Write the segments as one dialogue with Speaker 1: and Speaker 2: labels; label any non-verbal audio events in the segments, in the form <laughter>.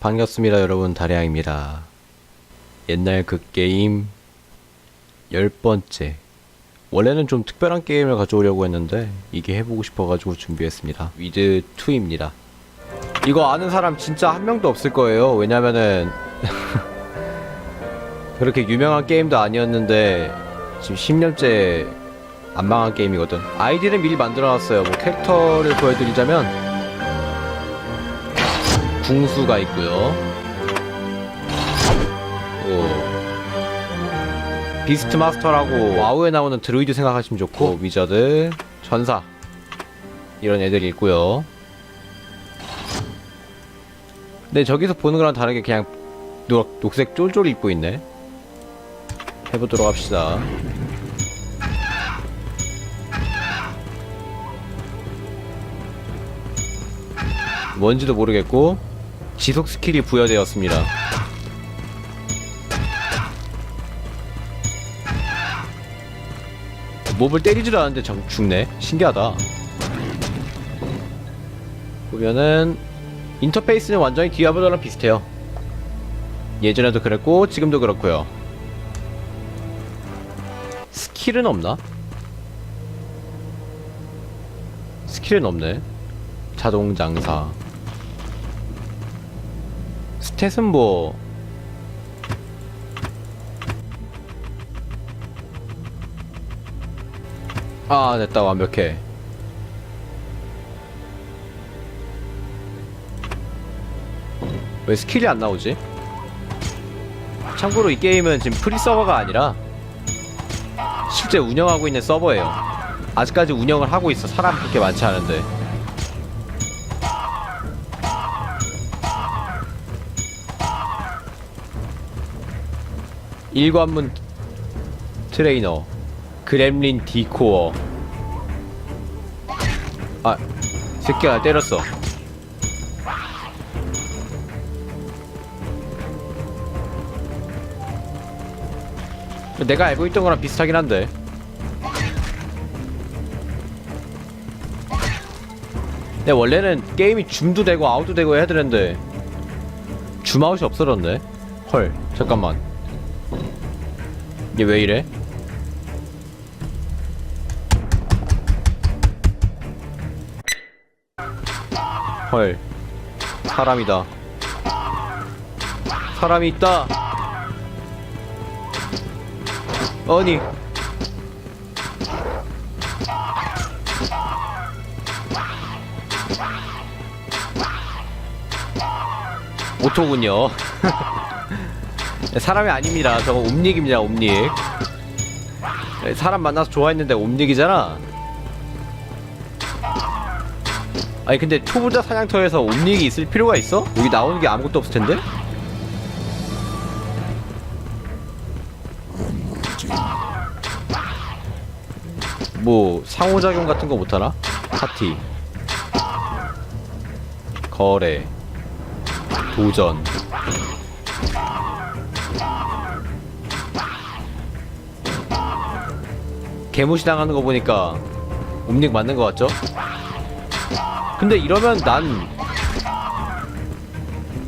Speaker 1: 반갑습니다 여러분. 다리앙입니다. 옛날 그 게임 열 번째. 원래는 좀 특별한 게임을 가져오려고 했는데 이게 해보고 싶어가지고 준비했습니다. 위드 2입니다. 이거 아는 사람 진짜 한 명도 없을 거예요. 왜냐면은 <laughs> 그렇게 유명한 게임도 아니었는데 지금 10년째 안 망한 게임이거든. 아이디는 미리 만들어놨어요. 뭐 캐릭터를 보여드리자면 궁수가 있고요. 또 비스트 마스터라고 와우에 나오는 드루이드 생각하시면 좋고 위저드, 전사 이런 애들이 있고요. 근데 저기서 보는 거랑 다르게 그냥 녹, 녹색 쫄쫄 입고 있네. 해보도록 합시다. 뭔지도 모르겠고 지속 스킬이 부여되었습니다. 몹을 때리지도 않았는데 정 죽네. 신기하다. 보면은 인터페이스는 완전히 디아블로랑 비슷해요. 예전에도 그랬고 지금도 그렇고요. 스킬은 없나? 스킬은 없네. 자동 장사. 스탯은 뭐 아, 됐다. 완벽해. 왜 스킬이 안 나오지? 참고로 이 게임은 지금 프리 서버가 아니라 실제 운영하고 있는 서버예요. 아직까지 운영을 하고 있어. 사람 그렇게 많지 않은데. 일관문 트레이너 그렘린 디코어. 아 새끼가 나 때렸어. 내가 알고 있던 거랑 비슷하긴 한데. 근데 원래는 게임이 줌도 되고 아웃도 되고 해야 되는데 줌아웃이 없어졌네. 헐 잠깐만 얘왜 이래? 헐. 사람이다. 사람이 있다. 아니. 오토군요 <laughs> 사람이 아닙니다 저거 옴닉입니다 옴닉 사람 만나서 좋아했는데 옴닉이잖아 아니 근데 초보자 사냥터에서 옴닉이 있을 필요가 있어? 여기 나오는 게 아무것도 없을 텐데? 뭐 상호작용 같은 거 못하나? 파티 거래 도전 개무시 당하는 거 보니까 옴닉 맞는 거 같죠? 근데 이러면 난...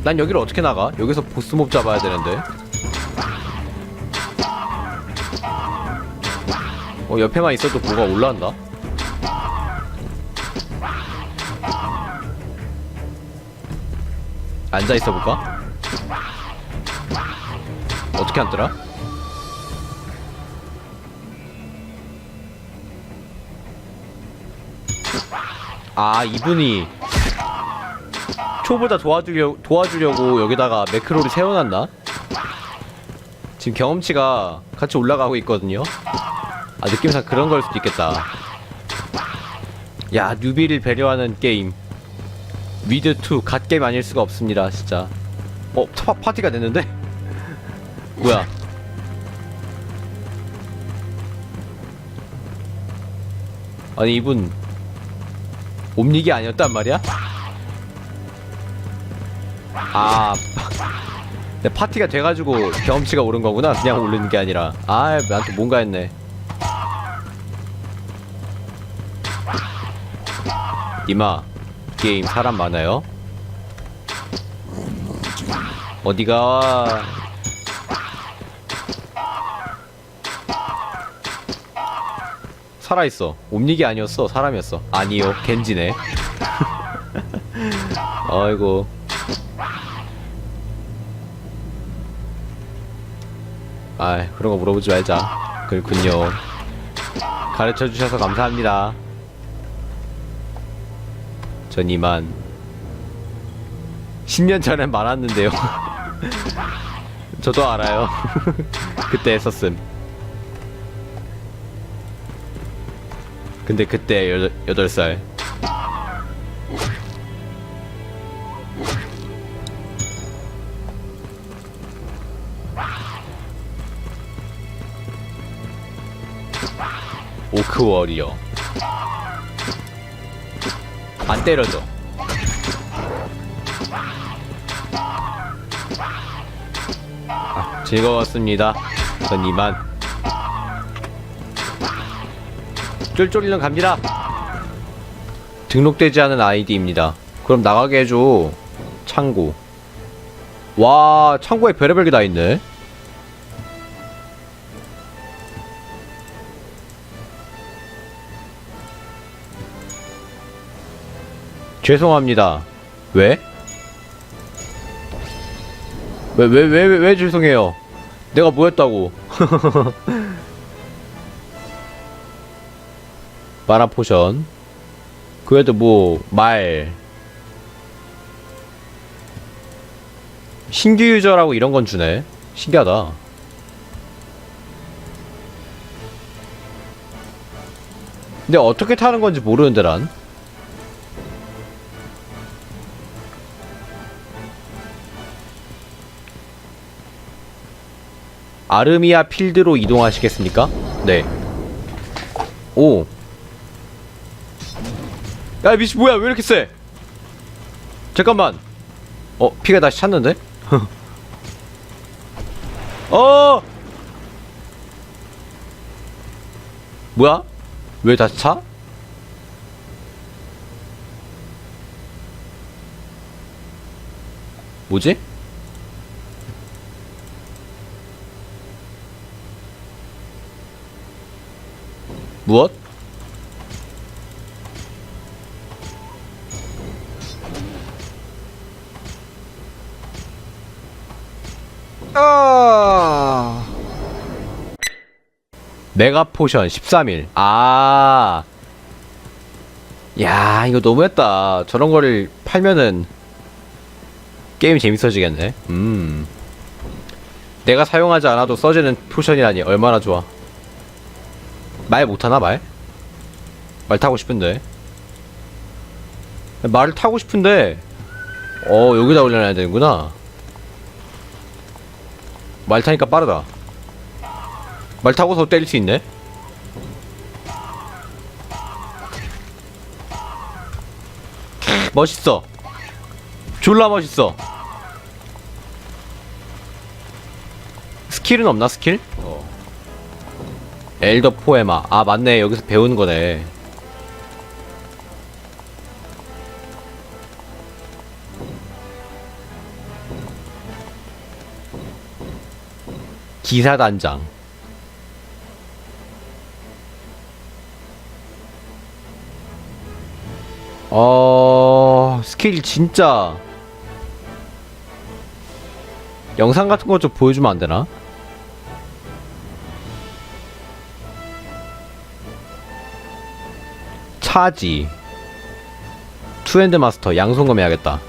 Speaker 1: 난 여기를 어떻게 나가? 여기서 보스몹 잡아야 되는데 어 옆에만 있어도 뭐가 올라온다 앉아있어 볼까? 어떻게 앉더라? 아 이분이 초보자 도와주려, 도와주려고 여기다가 매크로를 세워놨나? 지금 경험치가 같이 올라가고 있거든요 아 느낌상 그런 걸 수도 있겠다 야 뉴비를 배려하는 게임 위드2 갓게임 아닐 수가 없습니다 진짜 어? 파, 파티가 됐는데? <laughs> 뭐야 아니 이분 옴닉이 아니었단 말이야? 아, 내 파티가 돼가지고 경험치가 오른 거구나. 그냥 오르는 게 아니라. 아, 나한테 뭔가 했네. 이마, 게임 사람 많아요? 어디가? 살아있어. 옴닉이 아니었어. 사람이었어. 아니요. 겐지네. <laughs> 아이고. 아이, 그런 거 물어보지 말자. 그렇군요. 가르쳐 주셔서 감사합니다. 전 이만 10년 전엔 많았는데요. <laughs> 저도 알아요. <laughs> 그때 했었음. 근데 그때 여, 8살. 오크 워리어. 안 때려줘. 아, 즐거웠습니다. 전 이만. 쫄쫄이는 갑니다. 등록되지 않은 아이디입니다. 그럼 나가게 해줘. 창고. 와, 창고에 별의별 게 다 있네. 죄송합니다. 왜? 왜, 왜, 왜, 왜, 왜 죄송해요? 내가 뭐 했다고? <laughs> 마라 포션. 그래도 뭐, 말. 신규 유저라고 이런 건 주네. 신기하다. 근데 어떻게 타는 건지 모르는데, 난. 아르미아 필드로 이동하시겠습니까? 네. 오. 야, 미씨 뭐야? 왜 이렇게 세? 잠깐만. 어, 피가 다시 찼는데? <laughs> 어! 뭐야? 왜 다시 차? 뭐지? 무엇? 메가 포션 13일. 아. 야, 이거 너무했다. 저런 거를 팔면은 게임이 재밌어지겠네. 음. 내가 사용하지 않아도 써지는 포션이라니 얼마나 좋아. 말 못하나 말? 말 타고 싶은데 말을 타고 싶은데 어 여기다 올려놔야 되는구나 말 타니까 빠르다 말 타고서 때릴 수 있네 멋있어 졸라 멋있어 스킬은 없나 스킬? 어. 엘더 포에마. 아, 맞네. 여기서 배우는 거네. 기사단장. 어, 스킬 진짜. 영상 같은 거 좀 보여주면 안 되나? 차지 투핸드 마스터 양손검 해야겠다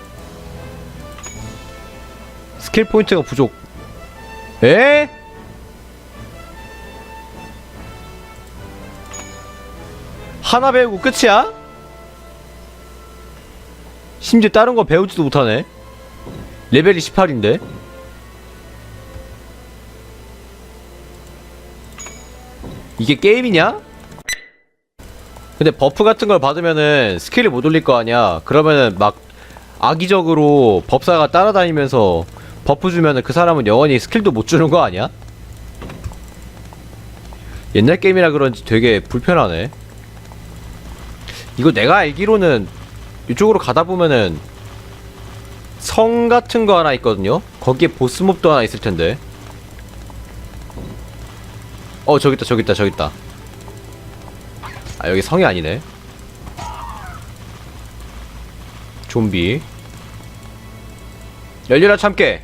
Speaker 1: 스킬 포인트가 부족 에? 하나 배우고 끝이야? 심지어 다른 거 배우지도 못하네 레벨이 18인데 이게 게임이냐? 근데 버프 같은 걸 받으면은 스킬을 못 올릴 거 아니야. 그러면은 막 악의적으로 법사가 따라다니면서 버프 주면은 그 사람은 영원히 스킬도 못 주는 거 아니야? 옛날 게임이라 그런지 되게 불편하네. 이거 내가 알기로는 이쪽으로 가다 보면은 성 같은 거 하나 있거든요. 거기에 보스몹도 하나 있을 텐데. 어 저기 있다 저기 있다 저기 있다. 아 여기 성이 아니네. 좀비. 열려라 참깨.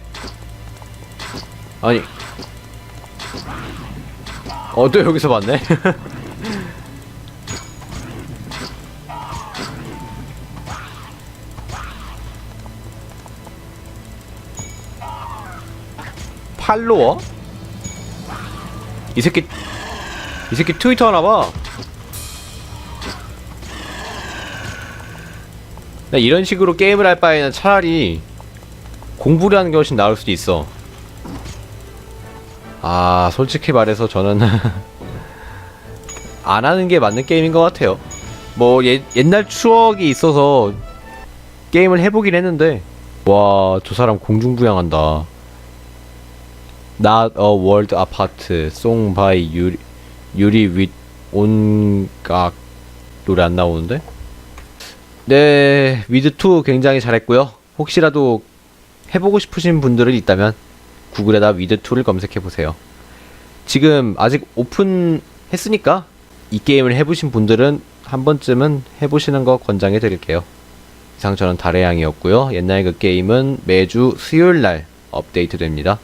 Speaker 1: 아니. 어 또 여기서 봤네. <laughs> 팔로워? 이 새끼 이 새끼 트위터 하나 봐. 나 이런 식으로 게임을 할 바에는 차라리 공부를 하는 게 훨씬 나을 수도 있어. 아, 솔직히 말해서 저는 <laughs> 안 하는 게 맞는 게임인 것 같아요. 뭐 예, 옛날 추억이 있어서 게임을 해보긴 했는데 와, 저 사람 공중부양한다. Not a World Apart Song by 유리 유리 with 온각 노래 안 나오는데? 네, 위드 2 굉장히 잘했고요. 혹시라도 해보고 싶으신 분들이 있다면 구글에다 위드 2를 검색해 보세요. 지금 아직 오픈했으니까 이 게임을 해보신 분들은 한 번쯤은 해보시는 거 권장해 드릴게요. 이상 저는 달의 양이었고요. 옛날 그 게임은 매주 수요일 날 업데이트 됩니다.